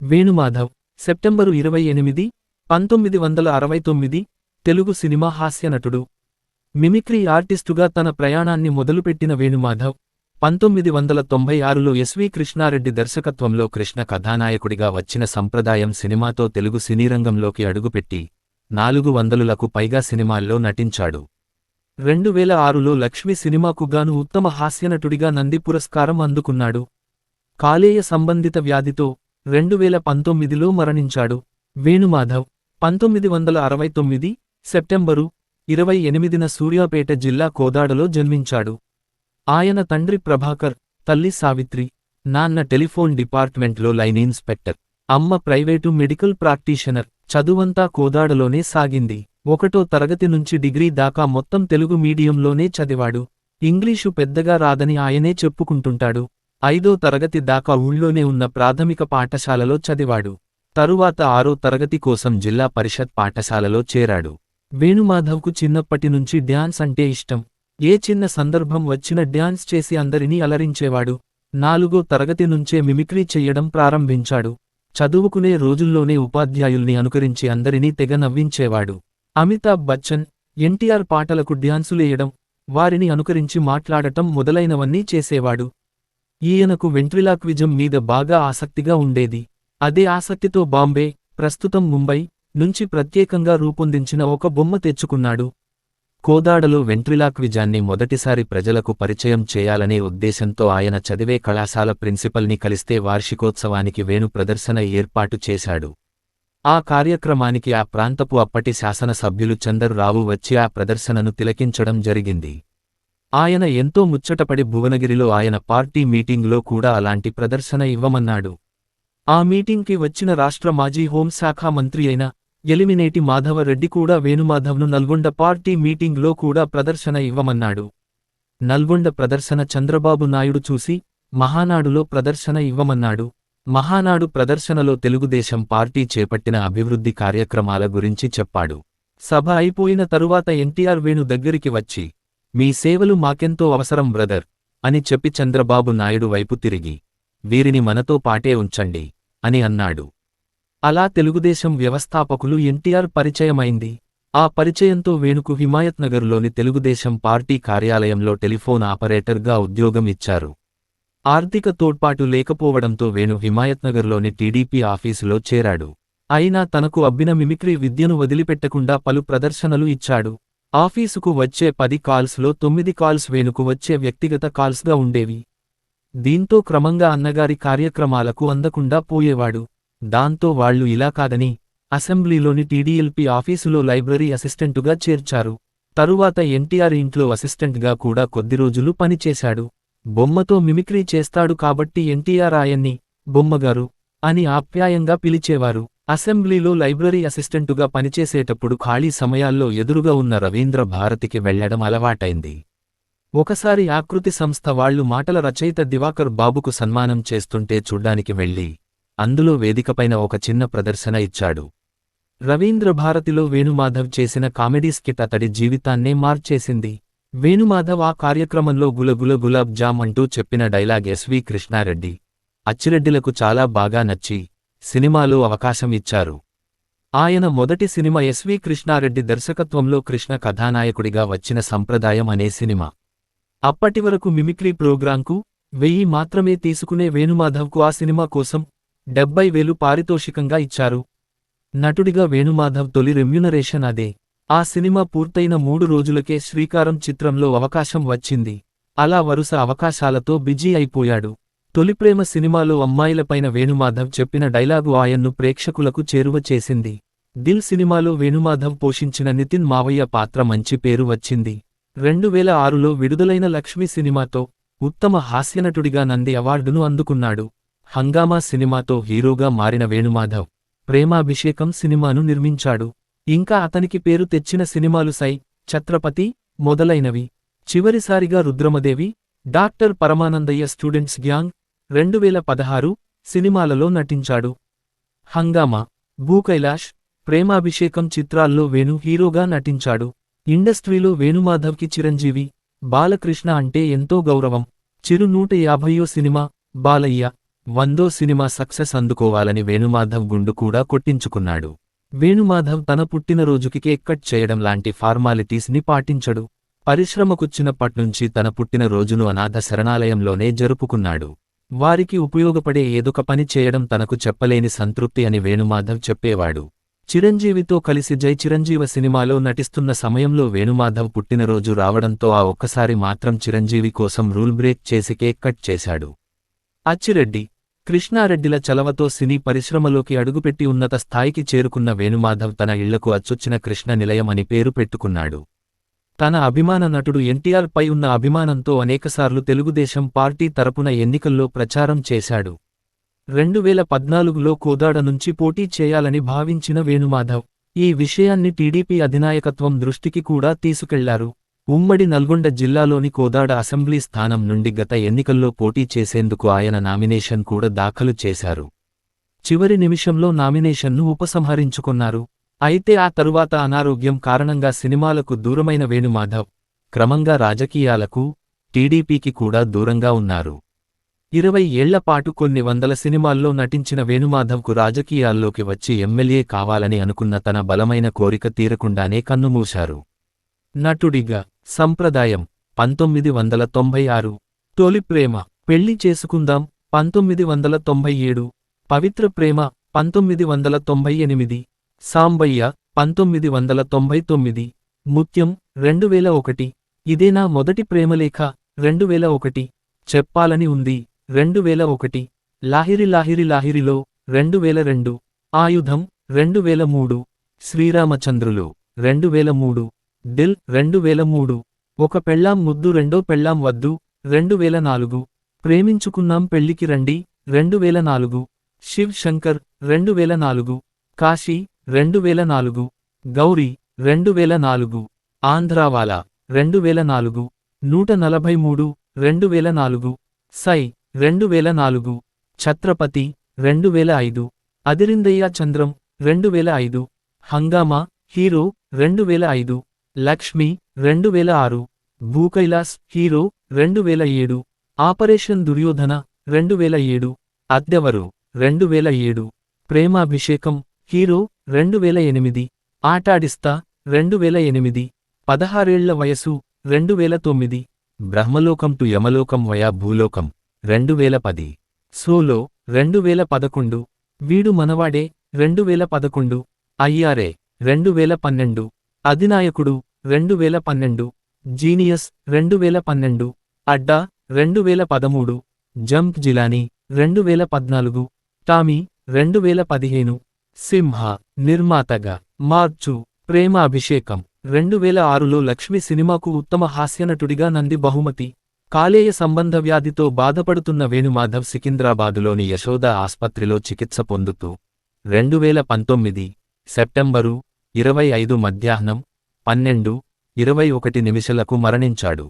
Venumadhav September ఇరవై ఎనిమిది పంతొమ్మిది వందల అరవై తొమ్మిది తెలుగు సినిమా హాస్యనటుడు మిమిక్రీ ఆర్టిస్టుగా తన ప్రయాణాన్ని మొదలుపెట్టిన వేణుమాధవ్ పంతొమ్మిది వందల తొంభై ఆరులో ఎస్వి కృష్ణారెడ్డి దర్శకత్వంలో కృష్ణ కథానాయకుడిగా వచ్చిన సంప్రదాయం సినిమాతో తెలుగు సినీరంగంలోకి అడుగుపెట్టి నాలుగు వందలులకు పైగా సినిమాల్లో నటించాడు. రెండు వేల ఆరులో లక్ష్మి సినిమాకు గాను ఉత్తమ హాస్యనటుడిగా నంది పురస్కారం అందుకున్నాడు. కాలేయ సంబంధిత వ్యాధితో రెండు వేల పంతొమ్మిదిలో మరణించాడు. వేణుమాధవ్ పంతొమ్మిది వందల అరవై తొమ్మిది సెప్టెంబరు ఇరవై ఎనిమిదిన సూర్యాపేట జిల్లా కోదాడలో జన్మించాడు. ఆయన తండ్రి ప్రభాకర్ తల్లి సావిత్రి నాన్న టెలిఫోన్ డిపార్ట్మెంట్లో లైన్ ఇన్స్పెక్టర్ అమ్మ ప్రైవేటు మెడికల్ ప్రాక్టీషనర్ చదువంతా కోదాడలోనే సాగింది. ఒకటో తరగతి నుంచి డిగ్రీ దాకా మొత్తం తెలుగు మీడియంలోనే చదివాడు. ఇంగ్లీషు పెద్దగా రాదని ఆయనే చెప్పుకుంటుంటాడు. ఐదో తరగతి దాకా ఊళ్ళోనే ఉన్న ప్రాథమిక పాఠశాలలో చదివాడు. తరువాత ఆరో తరగతి కోసం జిల్లా పరిషత్ పాఠశాలలో చేరాడు. వేణుమాధవ్కు చిన్నప్పటి నుంచి డ్యాన్స్ అంటే ఇష్టం. ఏ చిన్న సందర్భం వచ్చినా డ్యాన్స్ చేసి అందరినీ అలరించేవాడు. నాలుగో తరగతి నుంచే మిమిక్రీ చెయ్యడం ప్రారంభించాడు. చదువుకునే రోజుల్లోనే ఉపాధ్యాయుల్ని అనుకరించి అందరినీ తెగ నవ్వించేవాడు. అమితాబ్ బచ్చన్ ఎన్టీఆర్ పాటలకు డ్యాన్సులేయడం వారిని అనుకరించి మాట్లాడటం మొదలైనవన్నీ చేసేవాడు. ఈయనకు వెంట్రిలాక్విజం మీద బాగా ఆసక్తిగా ఉండేది. అదే ఆసక్తితో బాంబే ప్రస్తుతం ముంబై నుంచి ప్రత్యేకంగా రూపొందించిన ఒక బొమ్మ తెచ్చుకున్నాడు. కోదాడలో వెంట్రిలాక్విజాన్ని మొదటిసారి ప్రజలకు పరిచయం చేయాలనే ఉద్దేశంతో ఆయన చదివే కళాశాల ప్రిన్సిపల్ని కలిస్తే వార్షికోత్సవానికి వేణు ప్రదర్శన ఏర్పాటు చేశాడు. ఆ కార్యక్రమానికి ఆ ప్రాంతపు అప్పటి శాసనసభ్యులు చందర్ రావు వచ్చి ఆ ప్రదర్శనను తిలకించడం జరిగింది. ఆయన ఎంతో ముచ్చటపడి భువనగిరిలో ఆయన పార్టీ మీటింగ్లో కూడా అలాంటి ప్రదర్శన ఇవ్వమన్నాడు. ఆ మీటింగ్కి వచ్చిన రాష్ట్ర మాజీ హోంశాఖ మంత్రి అయిన ఎలిమినేటి మాధవరెడ్డి కూడా వేణుమాధవ్ను నల్గొండ పార్టీ మీటింగ్లో కూడా ప్రదర్శన ఇవ్వమన్నాడు. నల్గొండ ప్రదర్శన చంద్రబాబు నాయుడు చూసి మహానాడులో ప్రదర్శన ఇవ్వమన్నాడు. మహానాడు ప్రదర్శనలో తెలుగుదేశం పార్టీ చేపట్టిన అభివృద్ధి కార్యక్రమాల గురించి చెప్పాడు. సభ అయిపోయిన తరువాత ఎన్టీఆర్ వేణు దగ్గరికి వచ్చి మీ సేవలు మాకెంతో అవసరం బ్రదర్ అని చెప్పి చంద్రబాబు నాయుడు వైపు తిరిగి వీరిని మనతో పాటే ఉంచండి అని అన్నాడు. అలా తెలుగుదేశం వ్యవస్థాపకులు ఎన్టీఆర్ పరిచయమైంది. ఆ పరిచయంతో వేణుకు హిమాయత్నగర్లోని తెలుగుదేశం పార్టీ కార్యాలయంలో టెలిఫోన్ ఆపరేటర్గా ఉద్యోగం ఇచ్చారు. ఆర్థిక తోడ్పాటు లేకపోవడంతో వేణు హిమాయత్నగర్లోని టీడీపీ ఆఫీసులో చేరాడు. అయినా తనకు అబ్బిన మిమిక్రీ విద్యను వదిలిపెట్టకుండా పలు ప్రదర్శనలు ఇచ్చాడు. ఆఫీసుకు వచ్చే పది కాల్స్లో తొమ్మిది కాల్స్ వేణుకు వచ్చే వ్యక్తిగత కాల్స్గా ఉండేవి. దీంతో క్రమంగా అన్నగారి కార్యక్రమాలకు అందకుండా పోయేవాడు. దాంతో వాళ్ళు ఇలా కాదని అసెంబ్లీలోని టీడీఎల్పీ ఆఫీసులో లైబ్రరీ అసిస్టెంటుగా చేర్చారు. తరువాత ఎన్టీఆర్ ఇంట్లో అసిస్టెంట్గా కూడా కొద్ది రోజులు పనిచేశాడు. బొమ్మతో మిమిక్రీ చేస్తాడు కాబట్టి ఎన్టీఆర్ ఆయన్ని బొమ్మగారు అని ఆప్యాయంగా పిలిచేవారు. అసెంబ్లీలో లైబ్రరీ అసిస్టెంటుగా పనిచేసేటప్పుడు ఖాళీ సమయాల్లో ఎదురుగా ఉన్న రవీంద్ర భారతికి వెళ్ళడం అలవాటైంది. ఒకసారి ఆకృతి సంస్థ వాళ్ళు మాటల రచయిత దివాకర్ బాబుకు సన్మానం చేస్తుంటే చూడ్డానికి వెళ్ళి అందులో వేదికపైన ఒక చిన్న ప్రదర్శన ఇచ్చాడు. రవీంద్ర భారతిలో వేణుమాధవ్ చేసిన కామెడీ స్కిట్ అతడి జీవితాన్నే మార్చేసింది. వేణుమాధవ్ ఆ కార్యక్రమంలో గులగుల గులాబ్ జామ్ అంటూ చెప్పిన డైలాగ్ ఎస్వి కృష్ణారెడ్డి అచ్చిరెడ్డిలకు చాలా బాగా నచ్చి సినిమాలో అవకాశం ఇచ్చారు. ఆయన మొదటి సినిమా ఎస్వి కృష్ణారెడ్డి దర్శకత్వంలో కృష్ణ కథానాయకుడిగా వచ్చిన సంప్రదాయం అనే సినిమా. అప్పటివరకు మిమిక్రీ ప్రోగ్రాంకు వెయ్యి మాత్రమే తీసుకునే వేణుమాధవ్కు ఆ సినిమా కోసం డెబ్బై వేలు పారితోషికంగా ఇచ్చారు. నటుడిగా వేణుమాధవ్ తొలి రెమ్యునరేషన్ అదే. ఆ సినిమా పూర్తయిన మూడు రోజులకే శ్రీకారం చిత్రంలో అవకాశం వచ్చింది. అలా వరుస అవకాశాలతో బిజీ అయిపోయాడు. తొలిప్రేమ సినిమాలో అమ్మాయిలపైన వేణుమాధవ్ చెప్పిన డైలాగు ఆయన్ను ప్రేక్షకులకు చేరువ చేసింది. దిల్ సినిమాలో వేణుమాధవ్ పోషించిన నితిన్ మావయ్య పాత్ర మంచి పేరు వచ్చింది. రెండు వేల ఆరులో విడుదలైన లక్ష్మి సినిమాతో ఉత్తమ హాస్యనటుడిగా నంది అవార్డును అందుకున్నాడు. హంగామా సినిమాతో హీరోగా మారిన వేణుమాధవ్ ప్రేమాభిషేకం సినిమాను నిర్మించాడు. ఇంకా అతనికి పేరు తెచ్చిన సినిమాలు సై ఛత్రపతి మొదలైనవి. చివరిసారిగా Rudhramadevi doctor Paramanandayya students gang రెండువేల పదహారు సినిమాలలో నటించాడు. హంగామా భూకైలాష్ ప్రేమాభిషేకం చిత్రాల్లో వేణు హీరోగా నటించాడు. ఇండస్ట్రీలో వేణుమాధవ్కి చిరంజీవి బాలకృష్ణ అంటే ఎంతో గౌరవం. చిరు నూట యాభయో సినిమా బాలయ్య వందో సినిమా సక్సెస్ అందుకోవాలని వేణుమాధవ్ గుండు కూడా కొట్టించుకున్నాడు. వేణుమాధవ్ తన పుట్టినరోజుకి కేక్ కట్ చేయడం లాంటి ఫార్మాలిటీస్ని పాటించడు. పరిశ్రమకొచ్చినప్పట్నుంచి తన పుట్టినరోజును అనాథ శరణాలయంలోనే జరుపుకున్నాడు. వారికి ఉపయోగపడే ఏదొక పని చేయడం తనకు చెప్పలేని సంతృప్తి అని వేణుమాధవ్ చెప్పేవాడు. చిరంజీవితో కలిసి జై చిరంజీవ సినిమాలో నటిస్తున్న సమయంలో వేణుమాధవ్ పుట్టినరోజు రావడంతో ఆ ఒక్కసారి మాత్రం చిరంజీవి కోసం రూల్ బ్రేక్ చేసి కేక్ కట్ చేశాడు. అచ్చిరెడ్డి కృష్ణారెడ్డిల చలవతో సినీ పరిశ్రమలోకి అడుగుపెట్టి ఉన్నత స్థాయికి చేరుకున్న వేణుమాధవ్ తన ఇళ్ళకు అచ్చొచ్చిన కృష్ణ నిలయం అని పేరు పెట్టుకున్నాడు. తన అభిమాన నటుడు ఎన్టీఆర్ పై ఉన్న అభిమానంతో అనేకసార్లు తెలుగుదేశం పార్టీ తరపున ఎన్నికల్లో ప్రచారం చేశాడు. రెండు వేల పద్నాలుగులో కోదాడ నుంచి పోటీ చేయాలని భావించిన వేణుమాధవ్ ఈ విషయాన్ని టీడీపీ అధినాయకత్వం దృష్టికి కూడా తీసుకెళ్ళారు. ఉమ్మడి నల్గొండ జిల్లాలోని కోదాడ అసెంబ్లీ స్థానం నుండి గత ఎన్నికల్లో పోటీ చేసేందుకు ఆయన నామినేషన్ కూడా దాఖలు చేశారు. చివరి నిమిషంలో నామినేషన్ను ఉపసంహరించుకున్నారు. అయితే ఆ తరువాత అనారోగ్యం కారణంగా సినిమాలకు దూరమైన వేణుమాధవ్ క్రమంగా రాజకీయాలకు టీడీపీకి కూడా దూరంగా ఉన్నారు. ఇరవై ఏళ్ళపాటు కొన్ని వందల సినిమాల్లో నటించిన వేణుమాధవ్కు రాజకీయాల్లోకి వచ్చి ఎమ్మెల్యే కావాలని అనుకున్న తన బలమైన కోరిక తీరకుండానే కన్నుమూశారు. నటుడిగా సంప్రదాయం పంతొమ్మిది వందల తొంభై ఆరు తొలి ప్రేమ పెళ్ళి చేసుకుందాం పంతొమ్మిది వందల తొంభై ఏడు పవిత్ర ప్రేమ పంతొమ్మిది వందల తొంభై ఎనిమిది సాంబయ్య పంతొమ్మిది వందల తొంభై తొమ్మిది ముత్యం రెండు వేల ఒకటి ఇదేనా మొదటి ప్రేమలేఖ రెండు వేల ఒకటి చెప్పాలని ఉంది రెండు వేల ఒకటి లాహిరి లాహిరి లాహిరిలో రెండు వేల రెండు ఆయుధం రెండు వేల మూడు శ్రీరామచంద్రులు రెండు వేల మూడు దిల్ రెండు వేల మూడు ఒక పెళ్ళాం ముద్దు రెండో పెళ్ళాం వద్దు రెండు వేల నాలుగు ప్రేమించుకున్నాం పెళ్ళికి రండి రెండు వేల నాలుగు శివ్ శంకర్ రెండు వేల నాలుగు కాశీ రెండు వేల నాలుగు గౌరీ రెండు వేల నాలుగు ఆంధ్రావాలా రెండు వేల నాలుగు నూట నలభై మూడు రెండు వేల నాలుగు సై రెండు వేల నాలుగు ఛత్రపతి రెండు వేల ఐదు అదిరిందయ్య చంద్రం రెండు వేల ఐదు హంగామా హీరో రెండు వేల ఐదు లక్ష్మి రెండు వేల ఆరు భూకైలాస్ హీరో రెండు వేల ఏడు ఆపరేషన్ దుర్యోధన రెండు వేల ఏడు అద్దెవరు రెండు వేల ఏడు ప్రేమాభిషేకం హీరో రెండు వేల ఎనిమిది ఆటాడిస్తా రెండు వేల ఎనిమిది పదహారేళ్ళ వయసు రెండు వేల తొమ్మిది బ్రహ్మలోకం టు యమలోకం వయా భూలోకం రెండు వేల పది సోలో రెండు వేల పదకొండు వీడు మనవాడే రెండు వేల పదకొండు అయ్యారే రెండు వేల పన్నెండు అధినాయకుడు రెండు వేల పన్నెండు జీనియస్ రెండు వేల పన్నెండు అడ్డా రెండు వేల పదమూడు జంప్ జిలానీ రెండు వేల పద్నాలుగు టామీ రెండు వేల పదిహేను సింహ నిర్మాతగా మార్చు ప్రేమ అభిషేకం రెండు వేల ఆరులో లక్ష్మి సినిమాకు ఉత్తమ హాస్యనటుడిగా నంది బహుమతి. కాలేయ సంబంధ వ్యాధితో బాధపడుతున్న వేణుమాధవ్ సికింద్రాబాదులోని యశోద ఆస్పత్రిలో చికిత్స పొందుతూ రెండు వేల పంతొమ్మిది సెప్టెంబరు ఇరవై ఐదు మధ్యాహ్నం పన్నెండు ఇరవై ఒకటి నిమిషాలకు మరణించాడు.